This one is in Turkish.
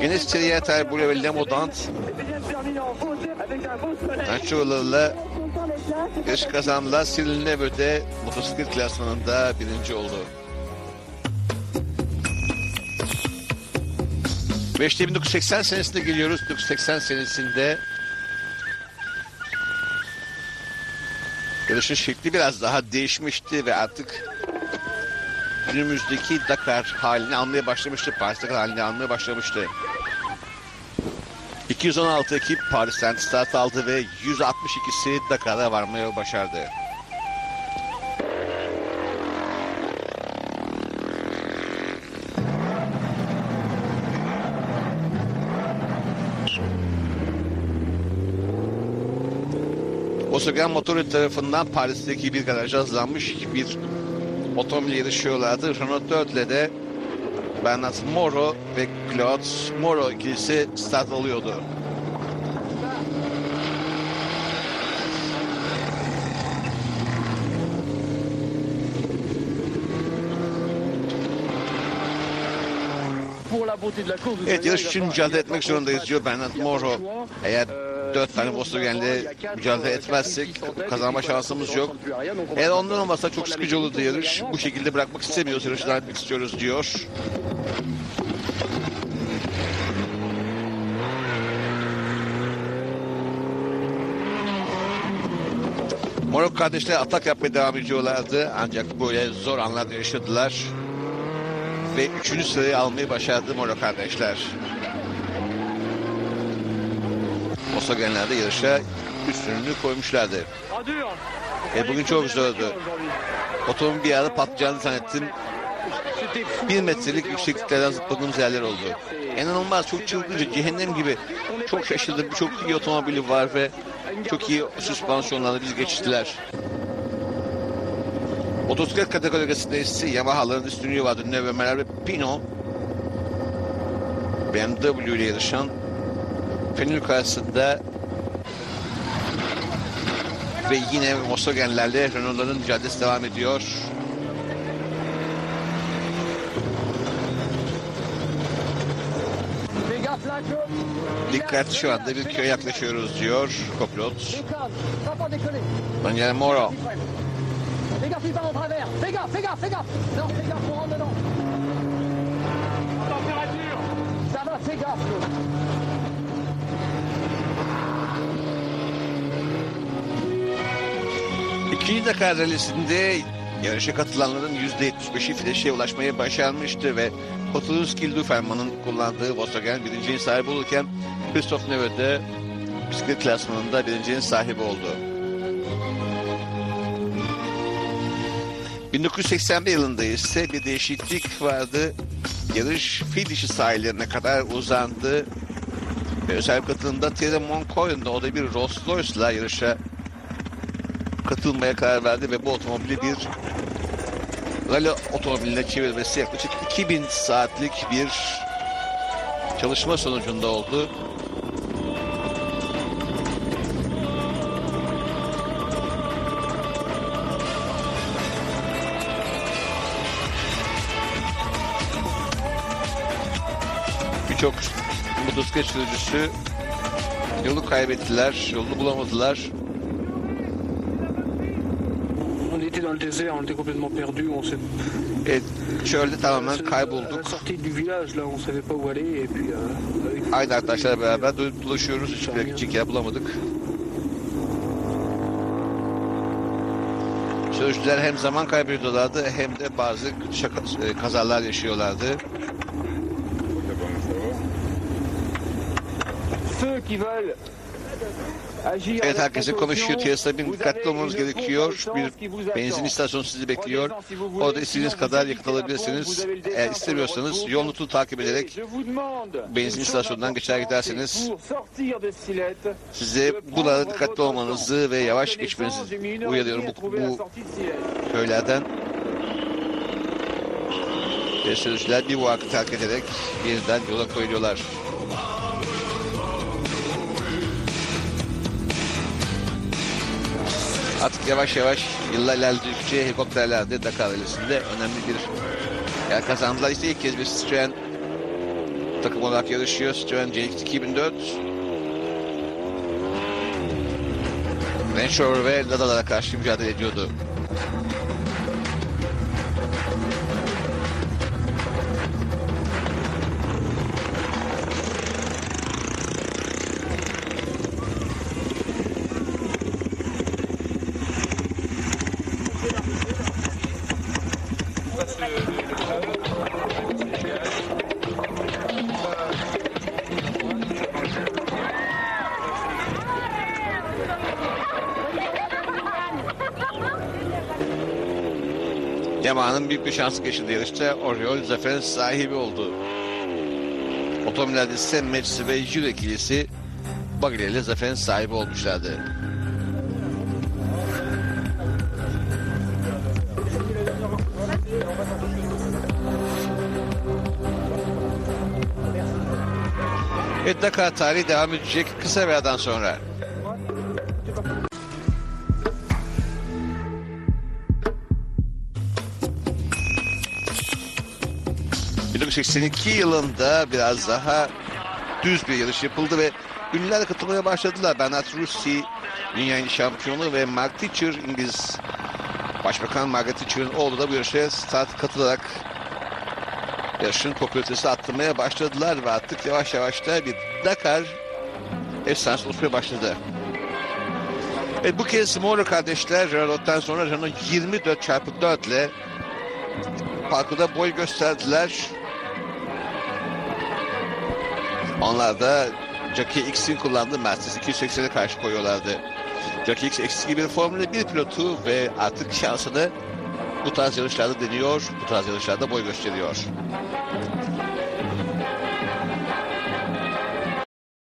Enes Çeliyeter, Bule ve Lemodant Tançoğlu'yla yarış kazandılar. Cyril Neve de motosiklet klasmanında birinci oldu. 5'te 1980 senesinde geliyoruz. 1980 senesinde yarışın şekli biraz daha değişmişti ve artık günümüzdeki Dakar halini almaya başlamıştı. Paris Dakar halini almaya başlamıştı. 216 ekip Paris'ten start aldı ve 162'si Dakar'a varmaya başardı. Volkswagen Motorü tarafından Paris'teki bir garaja hazırlanmış bir otomobil yarışıyorlardı. Renault 4 ile de Bernard Moro ve Claude Moro ikilisi start alıyordu. Evet yarış için mücadele etmek zorundayız diyor Bernard Moro. Eğer dört tane Volkswagen'le mücadele etmezsek kazanma şansımız yok. Eğer ondan olmasa çok sıkıcı olurdu yarış. Bu şekilde bırakmak istemiyoruz, yarışı devam etmek istiyoruz diyor. Morok kardeşler atak yapmaya devam ediyorlardı. Ancak böyle zor anlar yaşadılar. Ve üçüncü sırayı almayı başardı Moro kardeşler. Volkswagen'ler de yarışa üstünlüğünü koymuşlardı. E bugün çok zordu. Otomobil bir ara patlayacağını zannettim. Bir metrelik yüksekliklerden zıpladığımız yerler oldu. İnanılmaz çok çılgınca cehennem gibi. Çok şaşırdım. Çok iyi otomobili var ve çok iyi süspansiyonlarla bizi geçtiler. Motosiklet kategorisinde ise Yamaha'ların üstünlüğü vardı. Neve Meral ve Pino. BMW ile yarışan Fenül karşısında ve yine Volkswagen'lerle Renault'ların mücadelesi devam ediyor. Fais gaffe. Dikkat şu anda bir köye yaklaşıyoruz diyor Kopilot. Va. Daniel Moro. Fais gaffe, il part İkinci Dakar rallisinde yarışa katılanların %75'i Fleş'e ulaşmayı başarmıştı ve Kotulunski Luferman'ın kullandığı Volkswagen birinciliğin sahibi olurken Christoph Neve de bisiklet klasmanında birinciliğin sahibi oldu. 1981 yılında ise bir değişiklik vardı. Yarış fil dişi sahillerine kadar uzandı. Ve özel katılımda Thierry Moncoy'un o da bir Rolls Royce'la yarışa katılmaya karar verdi ve bu otomobili bir rally otomobiline çevirmesi yaklaşık 2000 saatlik bir çalışma sonucunda oldu. Birçok motosiklet sürücüsü yolu kaybettiler, yolunu bulamadılar. Et puis, euh, avec- Aynı arkadaşlarla beraber dönüp dolaşıyoruz. Hiçbir gidecek yer bulamadık. Sürücüler hem zaman kaybediyorlardı hem de bazı şaka, e, kazalar yaşıyorlardı. Ceux qui veulent Evet herkese konuşuyor. Tesla bin dikkatli olmanız gerekiyor. Bir benzin istasyonu sizi bekliyor. Orada istediğiniz kadar yakıt alabilirsiniz. Eğer istemiyorsanız yolunu takip ederek benzin istasyonundan geçer giderseniz size prendre dikkatli olmanızı ve yavaş geçmenizi uyarıyorum bu, bu köylerden. Ve sürücüler bir vakit terk ederek yeniden yola koyuluyorlar. Artık yavaş yavaş yıllar ilerledikçe helikopterler de Dakar Rally'sinde önemli bir yer kazandılar. İşte ilk kez bir Citroen takım olarak yarışıyor. Citroen CX 2004. Range Rover ve Lada'lara karşı mücadele ediyordu. Yamaha'nın büyük bir şansı geçirdi yarışta. Oriol zaferin sahibi oldu. Otomobillerde ise Metsi ve Jür ikilisi Bagre ile zaferin sahibi olmuşlardı. Evet Dakar tarihi devam edecek kısa bir aradan sonra. ...1982 yılında biraz daha düz bir yarış yapıldı ve ünlüler katılmaya başladılar. Bernard Rossi, dünya şampiyonu ve Mark Teacher, İngiliz Başbakan Margaret Thatcher'ın oğlu da bu yarışa start katılarak yarışın popülaritesi arttırmaya başladılar ve artık yavaş yavaş da bir Dakar efsanesi oluşmaya başladı. Evet bu kez Moro kardeşler Renault'tan sonra Renault 24 çarpı 4 ile parkurda boy gösterdiler. Onlar da Jockey X'in kullandığı Mercedes 280'e karşı koyuyorlardı. Jockey X eski bir Formula 1 pilotu ve artık şansını bu tarz yarışlarda deniyor, bu tarz yarışlarda boy gösteriyor.